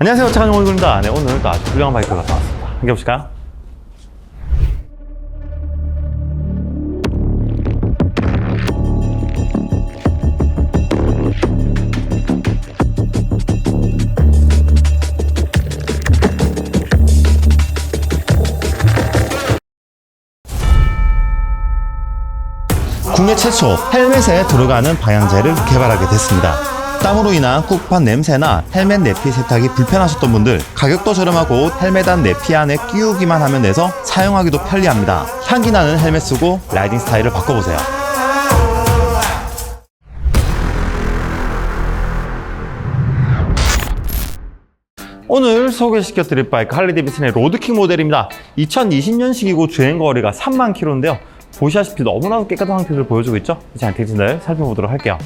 안녕하세요. 차관용 얼굴입니다. 네, 오늘 또 아주 훌륭한 바이크가 나왔습니다. 함께 보실까요? 국내 최초 헬멧에 들어가는 방향제를 개발하게 됐습니다. 땀으로 인한 꾹판 냄새나 헬멧 내피 세탁이 불편하셨던 분들 가격도 저렴하고 헬멧 안 내피 안에 끼우기만 하면 돼서 사용하기도 편리합니다. 향기 나는 헬멧 쓰고 라이딩 스타일을 바꿔보세요. 오늘 소개시켜 드릴 바이크 할리 데이비슨의 로드킥 모델입니다. 2020년식이고 주행 거리가 3만 킬로인데요. 보시다시피 너무나도 깨끗한 상태를 보여주고 있죠? 자, 디테일을 살펴보도록 할게요.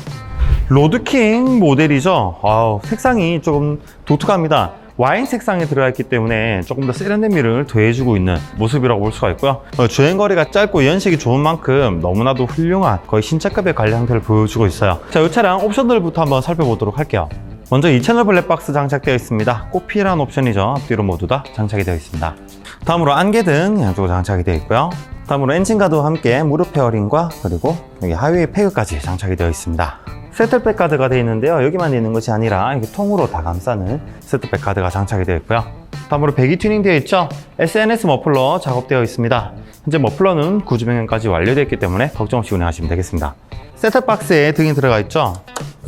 로드킥 모델이죠. 아우, 색상이 조금 독특합니다. 와인 색상에 들어가 있기 때문에 조금 더 세련된 미를 더해주고 있는 모습이라고 볼 수가 있고요. 어, 주행거리가 짧고 연식이 좋은 만큼 너무나도 훌륭한 거의 신차급의 관리 상태를 보여주고 있어요. 자, 이 차량 옵션들부터 한번 살펴보도록 할게요. 먼저 이 채널 블랙박스 장착되어 있습니다. 꼭 필요한 옵션이죠. 앞뒤로 모두 다 장착이 되어 있습니다. 다음으로 안개등 양쪽으로 장착이 되어 있고요. 다음으로 엔진가드와 함께 무릎 페어링과 그리고 여기 하위에 패그까지 장착이 되어 있습니다. 세틀백 가드가 되어 있는데요. 여기만 있는 것이 아니라 이게 통으로 다 감싸는 세틀백 가드가 장착이 되어 있고요. 다음으로 배기 튜닝 되어 있죠. SNS 머플러 작업되어 있습니다. 현재 머플러는 구조 변경까지 완료되어 있기 때문에 걱정 없이 운행하시면 되겠습니다. 셋탑박스에 등이 들어가 있죠.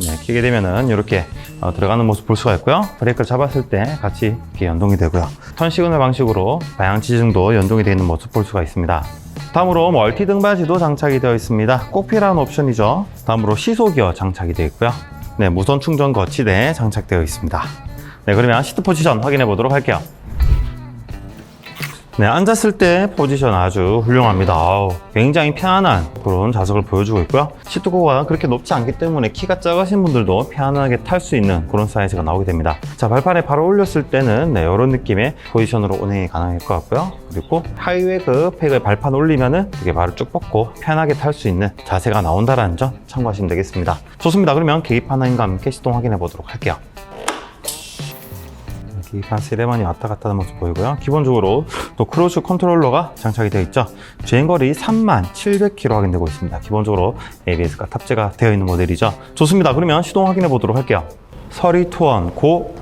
네, 키게 되면은 이렇게 어, 들어가는 모습 볼 수가 있고요. 브레이크를 잡았을 때 같이 이렇게 연동이 되고요. 턴 시그널 방식으로 방향 지증도 연동이 되어 있는 모습 볼 수가 있습니다. 다음으로 멀티 등받이도 장착이 되어 있습니다. 꼭 필요한 옵션이죠. 다음으로 시소 기어 장착이 되어 있고요. 네, 무선 충전 거치대에 장착되어 있습니다. 네, 그러면 시트 포지션 확인해 보도록 할게요. 네, 앉았을 때 포지션 아주 훌륭합니다. 아우, 굉장히 편안한 그런 좌석을 보여주고 있고요. 시트고가 그렇게 높지 않기 때문에 키가 작으신 분들도 편안하게 탈 수 있는 그런 사이즈가 나오게 됩니다. 자, 발판에 바로 올렸을 때는 네, 이런 느낌의 포지션으로 운행이 가능할 것 같고요. 그리고 하이웨그 팩을 발판 올리면은 이게 바로 쭉 뻗고 편하게 탈 수 있는 자세가 나온다는 점 참고하시면 되겠습니다. 좋습니다. 그러면 계기판 화면과 함께 시동 확인해 보도록 할게요. 계기판 세레만이 왔다 갔다 하는 모습 보이고요. 기본적으로 또 크루즈 컨트롤러가 장착이 되어 있죠. 주행거리 3만 700km 확인되고 있습니다. 기본적으로 ABS가 탑재가 되어 있는 모델이죠. 좋습니다. 그러면 시동 확인해 보도록 할게요. 서리 투원 고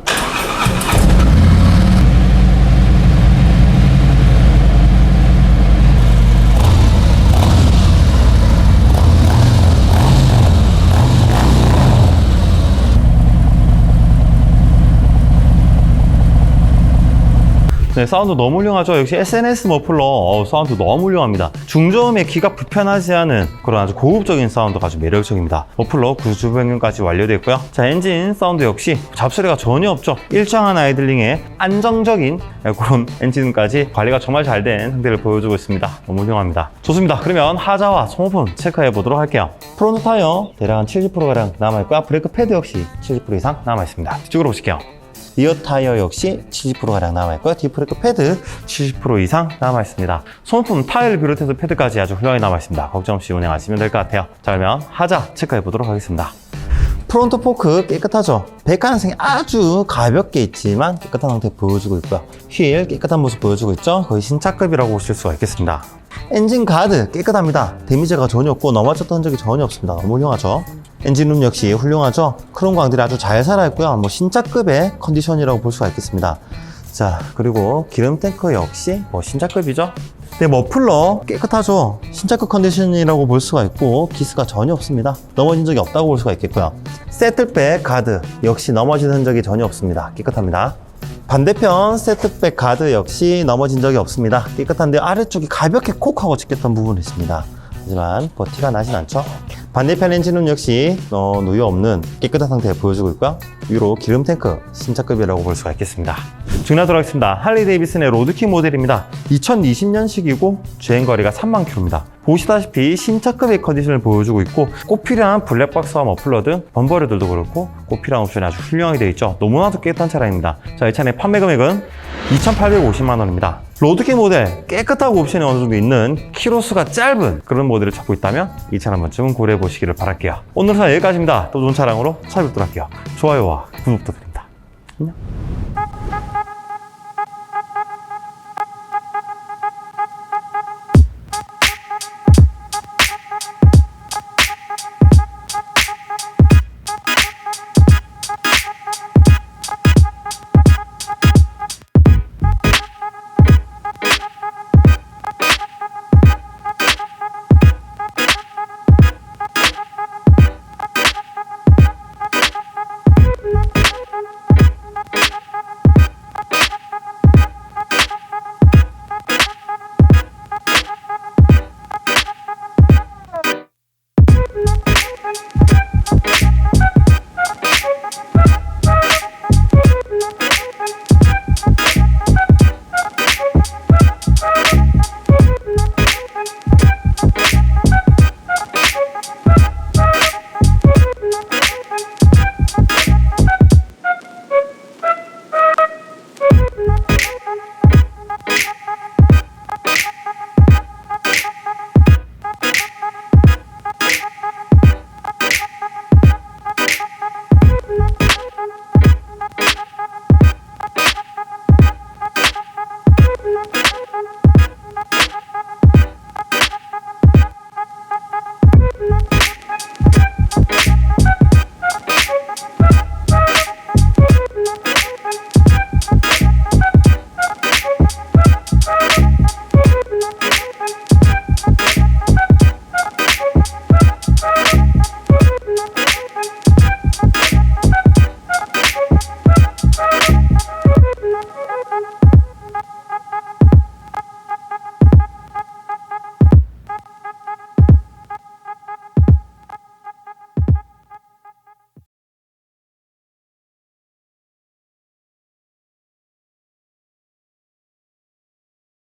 네, 사운드 너무 훌륭하죠. 역시 SNS 머플러 어, 사운드 너무 훌륭합니다. 중저음에 귀가 불편하지 않은 그런 아주 고급적인 사운드가 아주 매력적입니다. 머플러 구조 변경까지 완료되어 있고요. 자, 엔진 사운드 역시 잡소리가 전혀 없죠. 일정한 아이들링에 안정적인 그런 엔진까지 관리가 정말 잘 된 상태를 보여주고 있습니다. 너무 훌륭합니다. 좋습니다. 그러면 하자와 소모품 체크해 보도록 할게요. 프론트 타이어 대략 한 70%가량 남아있고요. 브레이크 패드 역시 70% 이상 남아있습니다. 뒤쪽으로 보실게요. 리어 타이어 역시 70%가량 남아있고요. 디프레크 패드 70% 이상 남아있습니다. 소모품 타일 비롯해서 패드까지 아주 훌륭하게 남아있습니다. 걱정 없이 운행하시면 될 것 같아요. 자, 그러면 하자 체크해 보도록 하겠습니다. 프론트 포크 깨끗하죠? 백가능성이 아주 가볍게 있지만 깨끗한 상태 보여주고 있고요. 휠 깨끗한 모습 보여주고 있죠? 거의 신차급이라고 보실 수가 있겠습니다. 엔진 가드 깨끗합니다. 데미지가 전혀 없고 넘어졌던 적이 전혀 없습니다. 너무 훌륭하죠? 엔진룸 역시 훌륭하죠? 크롬 광들이 아주 잘 살아있고요. 뭐 신차급의 컨디션이라고 볼 수가 있겠습니다. 자, 그리고 기름 탱크 역시 뭐 신차급이죠? 네, 머플러 깨끗하죠? 신차급 컨디션이라고 볼 수가 있고 기스가 전혀 없습니다. 넘어진 적이 없다고 볼 수가 있겠고요. 세틀백 가드 역시 넘어진 흔적이 전혀 없습니다. 깨끗합니다. 반대편 세트백 가드 역시 넘어진 적이 없습니다. 깨끗한데 아래쪽이 가볍게 콕 하고 찍혔던 부분이 있습니다. 하지만 버티가 나진 않죠. 반대편 엔진은 역시 어, 누유 없는 깨끗한 상태 보여주고 있고요. 위로 기름 탱크 신차급이라고 볼 수가 있겠습니다. 중요하도록 하겠습니다. 할리 데이비슨의 로드킥 모델입니다. 2020년식이고 주행 거리가 3만 킬로입니다. 보시다시피 신차급의 컨디션을 보여주고 있고 꼭 필요한 블랙박스와 머플러 등 범버려들도 그렇고 꼭 필요한 옵션이 아주 훌륭하게 되어 있죠. 너무나도 깨끗한 차량입니다. 자, 이 차의 판매 금액은 2,850만 원입니다. 로드킥 모델 깨끗하고 옵션이 어느 정도 있는 키로수가 짧은 그런 모델을 찾고 있다면 이 차를 한 번쯤은 고려해 보시기를 바랄게요. 오늘은 여기까지입니다. 또 좋은 차량으로 찾아뵙도록 할게요. 좋아요와 구독 부탁드립니다. 안녕.